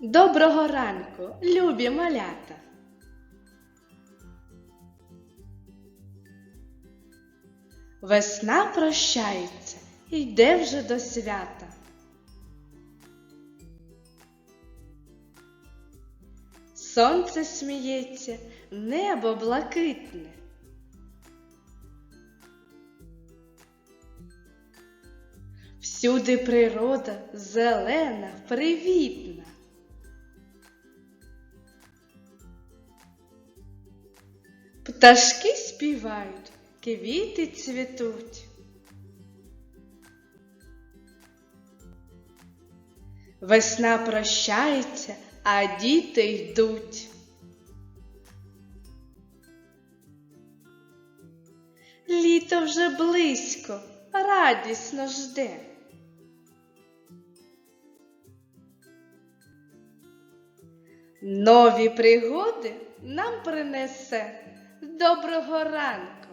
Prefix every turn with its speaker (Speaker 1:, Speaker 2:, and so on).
Speaker 1: Доброго ранку, любі малята! Весна прощається, йде вже до свята. Сонце сміється, небо блакитне. Всюди природа зелена, привітна. Пташки співають, квіти цвітуть. Весна прощається, а діти йдуть. Літо вже близько, радісно жде. Нові пригоди нам принесе. Доброго ранку!